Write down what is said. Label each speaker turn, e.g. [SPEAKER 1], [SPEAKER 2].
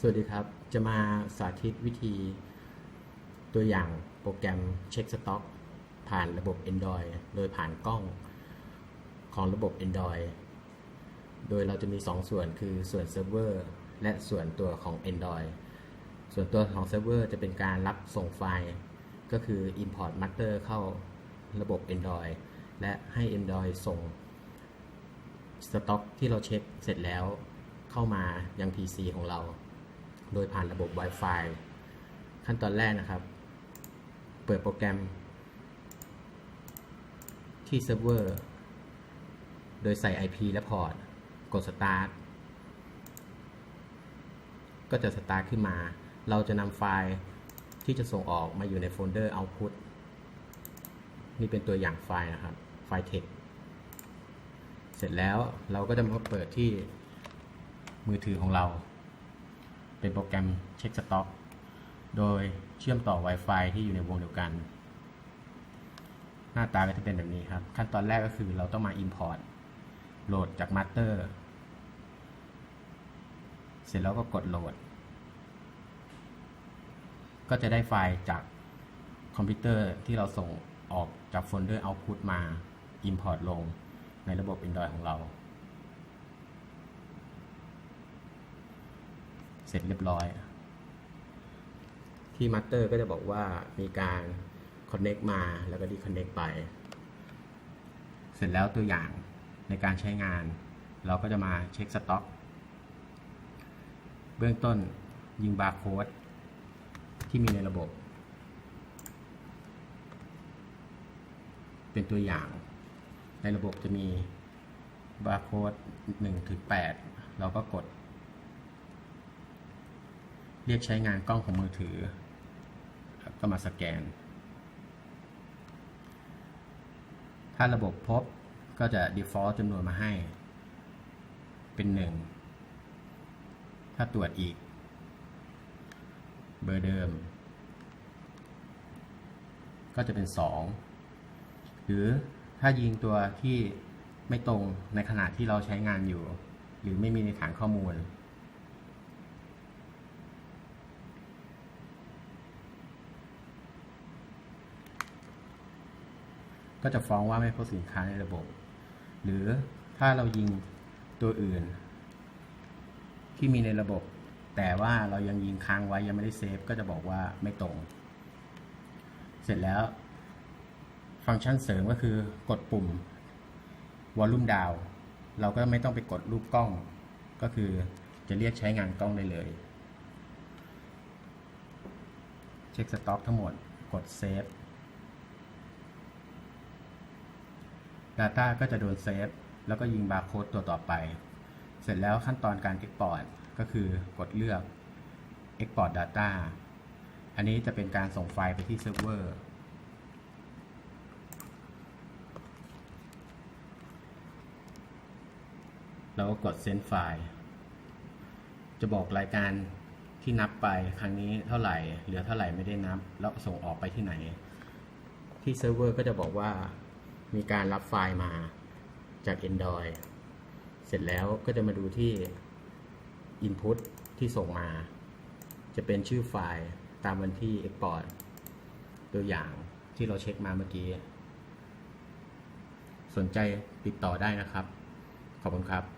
[SPEAKER 1] สวัสดีครับ จะมาสาธิตวิธีตัวอย่างโปรแกรมเช็คสต็อกผ่านระบบ Android โดยผ่านกล้องของระบบ Android โดยเราจะมี 2 ส่วนคือส่วนเซิร์ฟเวอร์และส่วนตัวของ Android ส่วนตัวของเซิร์ฟเวอร์จะเป็นการรับส่งไฟล์ ก็คือ Import Master เข้าระบบ Android และให้ Android ส่งสต็อกที่เราเช็คเสร็จแล้วเข้ามายัง PC ของเรา โดยผ่านระบบ Wi-Fi ขั้นตอนแรกนะครับ เปิดโปรแกรม ที่เซิร์ฟเวอร์ โดยใส่ IP และพอร์ต กด Start ก็จะ Start ขึ้นมา เราจะนำไฟล์ที่จะส่งออกมาอยู่ในโฟลเดอร์ Output นี่เป็นตัวอย่างไฟล์นะครับ ไฟล์ text เสร็จแล้วเราก็จะมาเปิดที่มือถือของเรา เป็นโปรแกรมเช็คสต็อก โดยเชื่อมต่อ Wi-Fi ที่อยู่ในวงเดียวกัน หน้าตาก็จะเป็นแบบนี้ครับ ขั้นตอนแรกก็คือเราต้องมา Import โหลดจาก Master เสร็จแล้วก็กดโหลด ก็จะได้ไฟล์จากคอมพิวเตอร์ที่เราส่งออกจากโฟลเดอร์ Output มา Import ลงในระบบ Android ของเรา เสร็จเรียบร้อย ที่ Master ก็จะบอกว่ามีการ Connect มาแล้วก็ Disconnect ไป เสร็จแล้วตัวอย่างในการใช้งาน เราก็จะมาเช็คสต็อก เบื้องต้นยิงบาร์โค้ดที่มีในระบบ เป็นตัวอย่าง ในระบบจะมีบาร์โค้ด1ถึง8เราก็กด เรียกใช้งานกล้องของมือถือก็มาสแกน ถ้าระบบพบก็จะ default จำนวนมาให้ เป็น 1 ถ้าตรวจอีก เบอร์เดิม ก็จะเป็น 2 หรือถ้ายิงตัวที่ไม่ตรงในขณะที่เราใช้งานอยู่ หรือไม่มีในฐานข้อมูล ก็จะฟ้องว่าไม่พบสินค้าในระบบ หรือถ้าเรายิงตัวอื่น ที่มีในระบบ แต่ว่าเรายังยิงค้างไว้ยังไม่ได้เซฟก็จะบอกว่าไม่ตรง เสร็จแล้ว ฟังก์ชันเสริมก็คือกดปุ่ม Volume Down เราก็ไม่ต้องไปกดรูปกล้อง ก็คือจะเรียกใช้งานกล้องได้เลย เช็คสต็อกทั้งหมดกดเซฟ Data ก็จะโดนเซฟแล้วก็ยิงบาร์โค้ดตัวต่อไป เสร็จแล้วขั้นตอนการ Export ก็คือกดเลือก Export Data อันนี้จะเป็นการส่งไฟล์ไปที่เซิร์ฟเวอร์แล้วก็กด Send ไฟล์จะบอกรายการที่นับไปครั้งนี้เท่าไหร่ เหลือเท่าไหร่ไม่ได้นับ แล้วส่งออกไปที่ไหน ที่เซิร์ฟเวอร์ก็จะบอกว่า มีการรับไฟล์มาจาก Android เสร็จแล้วก็จะมาดูที่ Input ที่ส่งมา จะเป็นชื่อไฟล์ตามวันที่ Export ตัวอย่างที่เราเช็คมาเมื่อกี้ สนใจติดต่อได้นะครับ ขอบคุณครับ